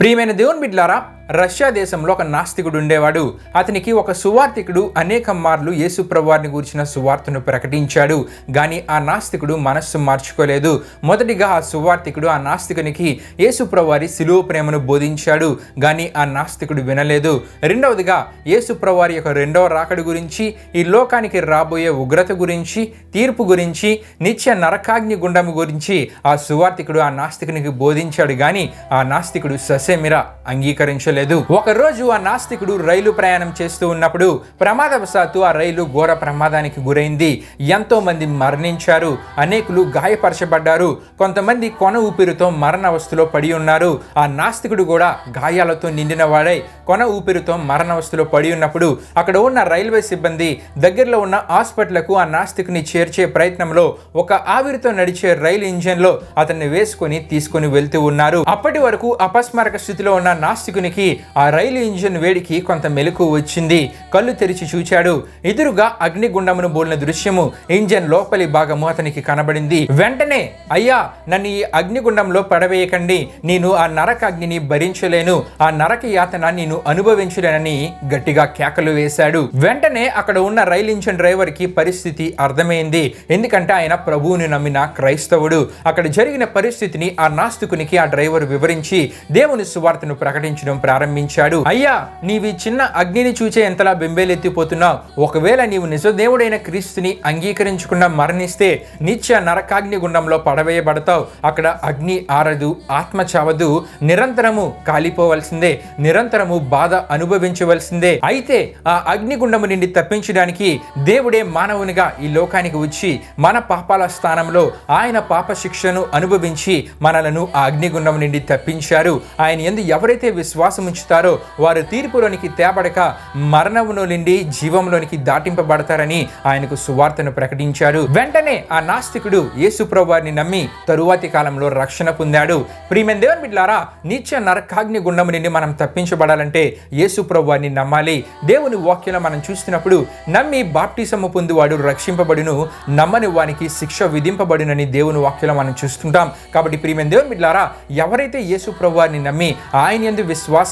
ప్రియమైన దేవుని బిడ్లారా రష్యా దేశంలో ఒక నాస్తికుడు ఉండేవాడు. అతనికి ఒక సువార్థికుడు అనేక మార్లు యేసు ప్రభువారిని గురించిన సువార్తను ప్రకటించాడు. కానీ ఆ నాస్తికుడు మనస్సు మార్చుకోలేదు. మొదటిగా ఆ సువార్థికుడు ఆ నాస్తికునికి యేసు ప్రభువారి సిలువ ప్రేమను బోధించాడు. కానీ ఆ నాస్తికుడు వినలేదు. రెండవదిగా యేసు ప్రభువారి యొక్క రెండవ రాకడి గురించి ఈ లోకానికి రాబోయే ఉగ్రత గురించి తీర్పు గురించి నిత్య నరకాగ్ని గుండము గురించి ఆ సువార్థికుడు ఆ నాస్తికునికి బోధించాడు. కానీ ఆ నాస్తికుడు ససేమిరా అంగీకరించలేదు. ఒకరోజు ఆ నాస్తికుడు రైలు ప్రయాణం చేస్తూ ఉన్నప్పుడు ప్రమాదవశాత్తు ఆ రైలు ఘోర ప్రమాదానికి గురైంది. ఎంతో మంది మరణించారు. అనేకులు గాయపరచబడ్డారు. కొంతమంది కొన ఊపిరితో మరణ అవస్థలో పడి ఉన్నారు. ఆ నాస్తికుడు కూడా గాయాలతో నిండిన వాడై కొన ఊపిరితో మరణ అవస్థలో పడి ఉన్నప్పుడు అక్కడ ఉన్న రైల్వే సిబ్బంది దగ్గరలో ఉన్న హాస్పిటల్కు ఆ నాస్తికుని చేర్చే ప్రయత్నంలో ఒక ఆవిరితో నడిచే రైలు ఇంజన్లో అతన్ని వేసుకొని తీసుకొని వెళ్తూ ఉన్నారు. అప్పటి వరకు అపస్మారక స్థితిలో ఉన్న నాస్తికునికి ఆ రైలు ఇంజిన్ వేడికి కొంత మెలకు వచ్చింది. కళ్ళు తెరిచి చూచాడు. ఎదురుగా అగ్నిగుండమును బోలిన దృశ్యము ఇంజన్ లోపలి భాగము అతనికి కనబడింది. వెంటనే అయ్యా నన్ను ఈ అగ్నిగుండంలో పడవేయకండి. నేను ఆ నరక అగ్నిని భరించలేను. ఆ నరక యాతన నేను అనుభవించలేనని గట్టిగా కేకలు వేశాడు. వెంటనే అక్కడ ఉన్న రైలు ఇంజిన్ డ్రైవర్కి పరిస్థితి అర్థమైంది. ఎందుకంటే ఆయన ప్రభువుని నమ్మిన క్రైస్తవుడు. అక్కడ జరిగిన పరిస్థితిని ఆ నాస్తికునికి ఆ డ్రైవర్ వివరించి దేవుని సువార్తను ప్రకటించడం ప్రారంభించాడు. అయ్యా నీవి చిన్న అగ్నిని చూచే ఎంతలా బెంబేలెత్తిపోతున్నావు? ఒకవేళ నీవు నిజదేవుడైన క్రీస్తుని అంగీకరించకుండా మరణిస్తే నిత్య నరకాగ్ని గుండంలో పడవేయబడతావు. అక్కడ అగ్ని ఆరదు ఆత్మ చావదు నిరంతరము కాలిపోవలసిందే నిరంతరము బాధ అనుభవించవలసిందే. అయితే ఆ అగ్నిగుండము నుండి తప్పించడానికి దేవుడే మానవునిగా ఈ లోకానికి వచ్చి మన పాపాల స్థానంలో ఆయన పాప శిక్షను అనుభవించి మనలను ఆ అగ్నిగుండం నుండి తప్పించారు. ఆయన ఎందు ఎవరైతే విశ్వాసం ఉంచుతారో వారు తీర్పులోనికి తేబడక మరణములో నిండి జీవంలోనికి దాటింపబడతారని ఆయనకు సువార్తను ప్రకటించారు వెంటనే ఆ నాస్తికుడు యేసు వారిని నమ్మి తరువాతి కాలంలో రక్షణ పొందాడు. ప్రియమైన దేవుని బిడ్లారా నిత్య నరకాగ్ని గుండము నుండి మనం తప్పించబడాలంటే యేసుప్రభు వారిని నమ్మాలి. దేవుని వాక్యంలో మనం చూస్తున్నప్పుడు నమ్మి బాప్టిసము పొందువాడు రక్షింపబడును నమ్మని వానికి శిక్ష విధింపబడునని దేవుని వాక్యంలో మనం చూస్తుంటాం. కాబట్టి ప్రియమైన దేవుని బిడ్లారా ఎవరైతే యేసు వారిని నమ్మి ఆయన యందు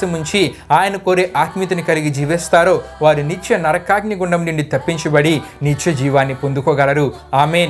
విశ్వాసం ఉంచి ఆయన కోరే ఆత్మీయతను కలిగి జీవిస్తారో వారు నిత్య నరకాగ్ని గుండం నుండి తప్పించబడి నిత్య జీవాన్ని పొందుకోగలరు. ఆమెన్.